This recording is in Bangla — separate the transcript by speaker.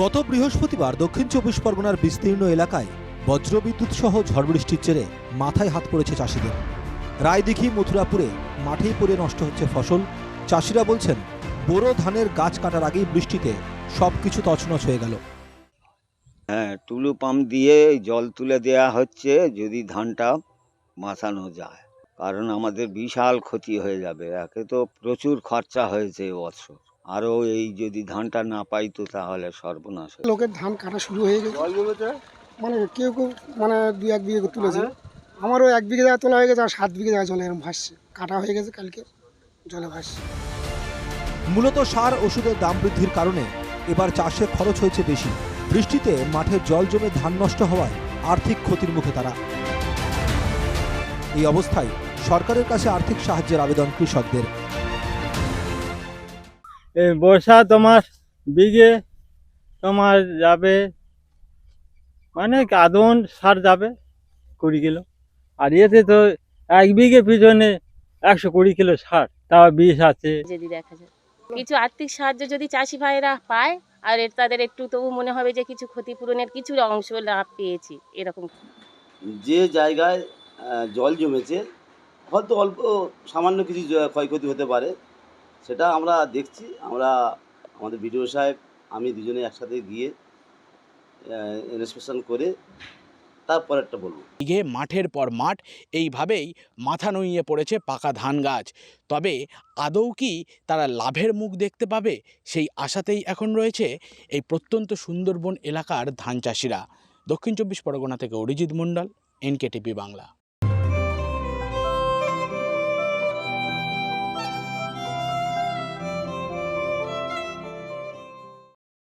Speaker 1: গত বৃহস্পতিবার দক্ষিণ চব্বিশ পরগনার বিস্তীর্ণ এলাকায় বজ্রবিদ্যুৎ সহ ঝড় বৃষ্টির জেরে মাথায় হাত পড়েছে চাষিদের। রায়দিঘি, মথুরাপুরে মাঠেই পড়ে নষ্ট হচ্ছে ফসল। চাষিরা বলছেন, বোরো ধানের গাছ কাটার আগেই বৃষ্টিতে সবকিছু তছনছ হয়ে গেল।
Speaker 2: হ্যাঁ টুলু পাম্প দিয়ে জল তুলে দেয়া হচ্ছে যদি ধানটা বাঁচানো যায়। কারণ আমাদের বিশাল ক্ষতি হয়ে যাবে। একে তো প্রচুর খরচা হয়েছে এবছর আরও এই যদি ধানটা না পাই তো তাহলে সর্বনাশ
Speaker 3: লোকের ধান কাটা শুরু হয়ে গেছে। মানে কেউ কেউ মানে দুই এক বিঘে তুলেছে। আমারও এক বিঘে জায়গা তোলা হয়ে গেছে আর সাত বিঘে জায়গা জলে এরকম ভাসছে। কাটা হয়ে গেছে কালকে জলে ভাসছে।
Speaker 1: মূলত সার ওষুধের দাম বৃদ্ধির কারণে এবার চাষে খরচ হয়েছে বেশি। বৃষ্টিতে মাঠে জল জমে ধান নষ্ট হওয়ায় আর্থিক ক্ষতির মুখে তারা। এই অবস্থায় সরকারের কাছে আর্থিক সাহায্যের আবেদন কৃষকদের।
Speaker 4: বর্ষা তোমার বিঘে তোমার যাবে মানে আদন সার যাবে কুড়ি কিলো। আর এতে তো এক বিঘে পিছনে একশো কুড়ি কিলো সার তাও বিষ আছে।
Speaker 5: যদি দেখা যায়। কিছু আর্থিক সাহায্য যদি চাষি ভাইরা পায় আর এর তাদের একটু তবু মনে হবে যে কিছু ক্ষতিপূরণের কিছু অংশ লাভ পেয়েছি এরকম।
Speaker 6: যে জায়গায় জল জমেছে হয়তো অল্প সামান্য কিছু ক্ষয়ক্ষতি হতে পারে। সেটা আমরা দেখছি, আমরা আমাদের বিডিও সাহেব, আমি দুজনে একসাথে গিয়ে ইন্সপেকশন করে তারপর তারপরেরটা বলব।
Speaker 7: দিঘে মাঠের পর মাঠ, এইভাবেই মাথা নুইয়ে পড়েছে পাকা ধান গাছ। তবে আদৌ কি তারা লাভের মুখ দেখতে পাবে? সেই আশাতেই এখন রয়েছে এই প্রত্যন্ত সুন্দরবন এলাকার ধান চাষিরা। দক্ষিণ চব্বিশ পরগনা থেকে অরিজিৎ মণ্ডল এনকেটিপি বাংলা।